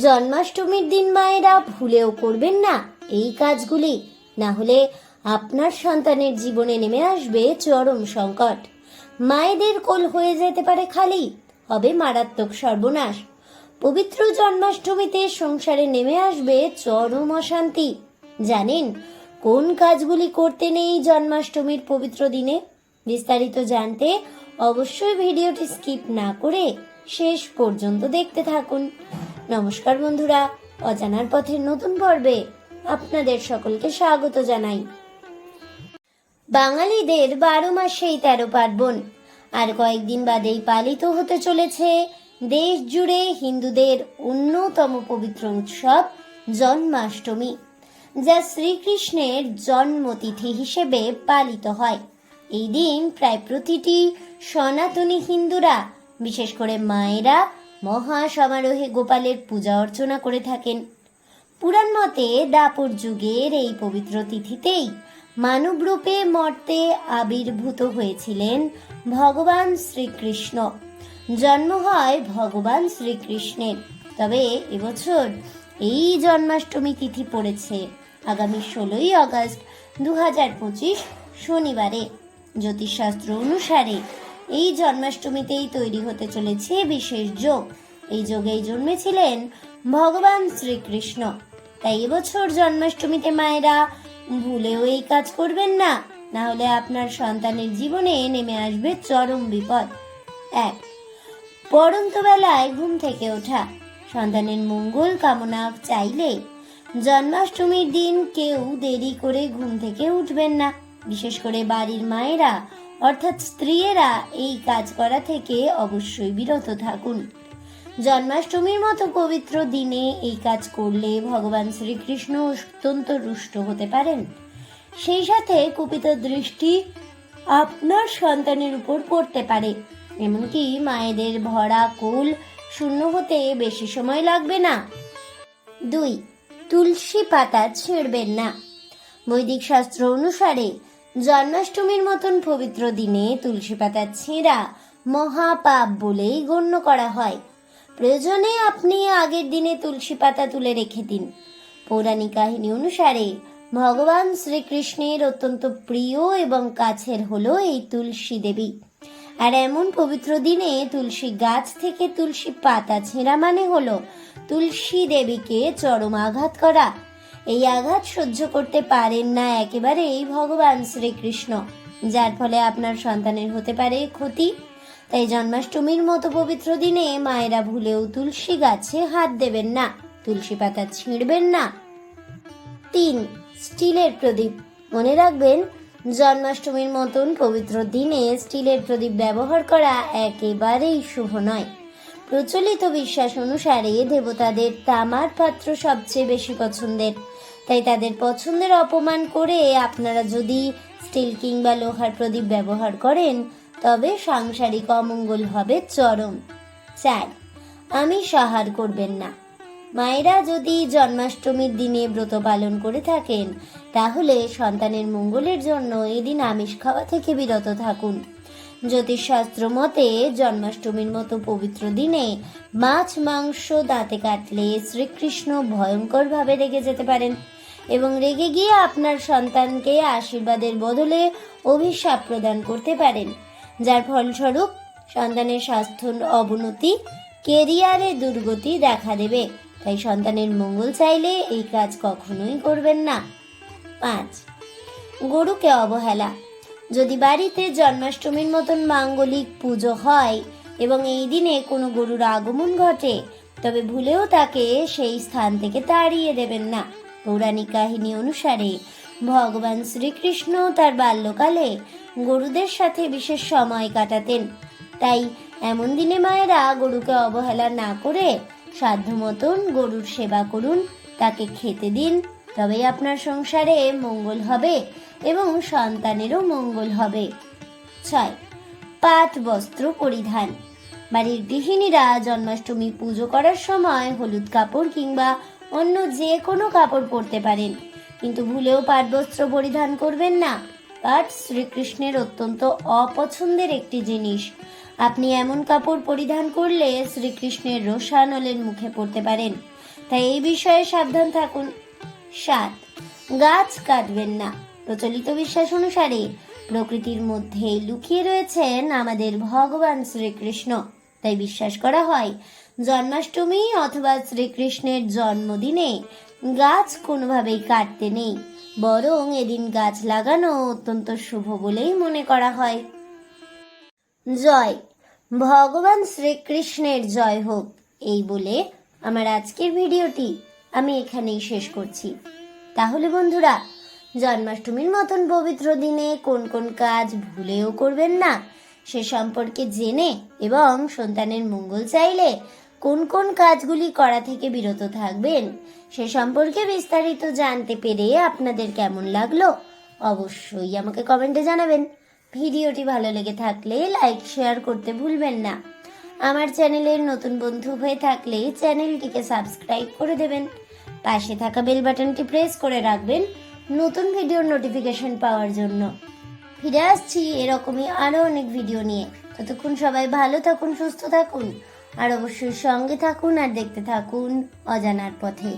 জন্মাষ্টমীর দিন মায়েরা ভুলেও করবেন না এই কাজগুলি। না হলে আপনার সন্তানের জীবনে নেমে আসবে চরম সংকট। মায়েদের কোল হয়ে যেতে পারে খালি, হবে মারাত্মক সর্বনাশ। পবিত্র জন্মাষ্টমীতে সংসারে নেমে আসবে চরম অশান্তি। জানেন, কোন কাজগুলি করতে নেই জন্মাষ্টমীর পবিত্র দিনে? বিস্তারিত জানতে অবশ্যই ভিডিওটি স্কিপ না করে শেষ পর্যন্ত দেখতে থাকুন। নমস্কার বন্ধুরা, অজানার পথের নতুন পর্বে আপনাদের সকলকে স্বাগত জানাই। বাঙালিদের বারো মাসেই তেরো পার্বণ, আর কয়েকদিন বাদেই পালিত হতে চলেছে দেশ জুড়ে হিন্দুদের অন্যতম পবিত্র উৎসব জন্মাষ্টমী, যা শ্রীকৃষ্ণের জন্মতিথি হিসেবে পালিত হয়। এই দিন প্রায় প্রতিটি সনাতনী হিন্দুরা, বিশেষ করে মায়েরা মহা সমারোহে গোপালের পূজা অর্চনা করে থাকেন। পুরাণ মতে দাপর যুগের এই পবিত্র তিথিতেই মানবরূপে মর্তে আবির্ভূত হয়েছিলেন ভগবান শ্রীকৃষ্ণ। জন্ম হয় ভগবান শ্রীকৃষ্ণের। তবে এবছর এই জন্মাষ্টমী তিথি পড়েছে আগামী ষোলোই আগস্ট দু শনিবারে। জ্যোতিষশাস্ত্র অনুসারে এই জন্মাষ্টমীতেই তৈরি হতে চলেছে বিশেষ যোগ। এই যোগেই জন্মেছিলেন ভগবান শ্রীকৃষ্ণ। তাই এবছর জন্মাষ্টমীতে মায়েরা ভুলেও এই কাজ করবেন না। না হলে আপনার সন্তানের জীবনে নেমে আসবে চরম বিপদ। এক পড়ন্ত বেলায় ঘুম থেকে ওঠা। সন্তানের মঙ্গল কামনা চাইলে জন্মাষ্টমীর দিন কেউ দেরি করে ঘুম থেকে উঠবেন না। বিশেষ করে বাড়ির মায়েরা অর্থাৎ স্ত্রীয়েরা এই কাজ করা থেকে অবশ্যই বিরত থাকুন। জন্মাষ্টমীর মতো পবিত্র দিনে এই কাজ করলে ভগবান শ্রীকৃষ্ণ অত্যন্ত রুষ্ট হতে পারেন। সেই সাথে কুপিত দৃষ্টি আপনার সন্তানের উপর পড়তে পারে, এমনকি মায়েদের ভরা কোল শূন্য হতে বেশি সময় লাগবে না। দুই, তুলসী পাতা ছিঁড়বেন না। বৈদিক শাস্ত্র অনুসারে জন্মাষ্টমীর মতন পবিত্র দিনে তুলসী পাতা ছেঁড়া মহাপাপ বলেই গণ্য করা হয়। প্রয়োজনে আপনি আগের দিনে তুলসী পাতা তুলে রেখে দিন। পৌরাণিক কাহিনী অনুসারে ভগবান শ্রীকৃষ্ণের অত্যন্ত প্রিয় এবং কাছের হলো এই তুলসী দেবী। আর এমন পবিত্র দিনে তুলসী গাছ থেকে তুলসী পাতা ছেঁড়া মানে হলো তুলসী দেবীকে চরম আঘাত করা। এই আঘাত সহ্য করতে পারেন না একেবারেই ভগবান শ্রীকৃষ্ণ, যার ফলে আপনার সন্তানের হতে পারে ক্ষতি। তাই জন্মাষ্টমীর মতো পবিত্র দিনে মায়েরা ভুলেও তুলসী গাছে হাত দেবেন না, তুলসী পাতা ছিঁড়বেন না। তিন, স্টিলের প্রদীপ। মনে রাখবেন, জন্মাষ্টমীর মতন পবিত্র দিনে স্টিলের প্রদীপ ব্যবহার করা একেবারেই শুভ নয়। প্রচলিত বিশ্বাস অনুসারে দেবতাদের তামার পাত্র সবচেয়ে বেশি পছন্দের। তাই তাদের পছন্দের অপমান করে আপনারা যদি স্টিল কিংবা লোহার প্রদীপ ব্যবহার করেন, তবে সাংসারিক অমঙ্গল হবে চরম। চার, আমি সাহার করবেন না। মায়েরা যদি জন্মাষ্টমীর দিনে ব্রত পালন করে থাকেন, তাহলে সন্তানের মঙ্গলের জন্য এদিন আমিষ খাওয়া থেকে বিরত থাকুন। জ্যোতিষশাস্ত্র মতে জন্মাষ্টমীর মতো পবিত্র দিনে মাছ, মাংস, দাঁতে কাটলে শ্রীকৃষ্ণ ভয়ঙ্করভাবে রেগে যেতে পারেন এবং রেগে গিয়ে আপনার সন্তানকে আশীর্বাদের বদলে অভিশাপ প্রদান করতে পারেন। যার ফলস্বরূপ সন্তানের স্বাস্থ্য অবনতি, কেরিয়ারে দুর্গতি দেখা দেবে। তাই সন্তানের মঙ্গল চাইলে এই কাজ কখনোই করবেন না। পাঁচ, গরুকে অবহেলা। যদি বাড়িতে জন্মাষ্টমীর মতন মাঙ্গলিক পুজো হয় এবং এই দিনে কোনো গরুর আগমন ঘটে, তবে ভুলেও তাকে সেই স্থান থেকে তাড়িয়ে দেবেন না। পৌরাণিক কাহিনী অনুসারে ভগবান শ্রীকৃষ্ণ তার বাল্যকালে গরুদের সাথে বিশেষ সময় কাটাতেন। তাই এমন দিনে মায়েরা গরুকে অবহেলা না করে সাধ্য মতন গরুর সেবা করুন, তাকে খেতে দিন। তবেই আপনার সংসারে মঙ্গল হবে। এবং সন্তানেরও মঙ্গল হবে। ছয়। পাট বস্ত্র পরিধান। বাড়ির গৃহিণীরা জন্মাষ্টমী পুজো করার সময় হলুদ কাপড় কিংবা অন্য যে কোনো কাপড় পরতে পারেন। কিন্তু ভুলেও পাট বস্ত্র পরিধান করবেন না। পাট শ্রীকৃষ্ণের অত্যন্ত অপছন্দের একটি জিনিস। আপনি এমন কাপড় পরিধান করলে শ্রীকৃষ্ণের রোষানলের মুখে পড়তে পারেন। তাই এই বিষয়ে সাবধান থাকুন। সাত। গাছ কাটবেন না। প্রচলিত বিশ্বাস অনুসারে প্রকৃতির মধ্যে লুকিয়ে রয়েছেন আমাদের ভগবান শ্রীকৃষ্ণ। তাই বিশ্বাস করা হয়, জন্মাষ্টমী অথবা শ্রীকৃষ্ণের জন্মদিনে গাছ কোনোভাবেই কাটতে নেই, বরং এদিন গাছ লাগানো অত্যন্ত শুভ বলেই মনে করা হয়। জয়, ভগবান শ্রীকৃষ্ণের জয় হোক, এই বলে আমার আজকের ভিডিওটি আমি এখানেই শেষ করছি। তাহলে বন্ধুরা জন্মাষ্টমীর মতন পবিত্র দিনে কোন কোন কাজ ভুলেও করবেন না। সে সম্পর্কে জেনে এবং সন্তানের মঙ্গল চাইলে কোন কোন কাজগুলি করা থেকে বিরত থাকবেন, সে সম্পর্কে বিস্তারিত জানতে পেরে আপনাদের কেমন লাগল অবশ্যই আমাকে কমেন্টে জানাবেন। ভিডিওটি ভালো লেগে থাকলে লাইক, শেয়ার করতে ভুলবেন না। আমার চ্যানেলের নতুন বন্ধু হয়ে থাকলে চ্যানেলটিকে সাবস্ক্রাইব করে দেবেন। পাশে থাকা বেল বাটনটি প্রেস করে রাখবেন নতুন ভিডিওর নোটিফিকেশন পাওয়ার জন্য। ফিরে আসছি এরকমই আরও অনেক ভিডিও নিয়ে। ততক্ষণ সবাই ভালো থাকুন, সুস্থ থাকুন, আর অবশ্যই সঙ্গে থাকুন আর দেখতে থাকুন অজানার পথে।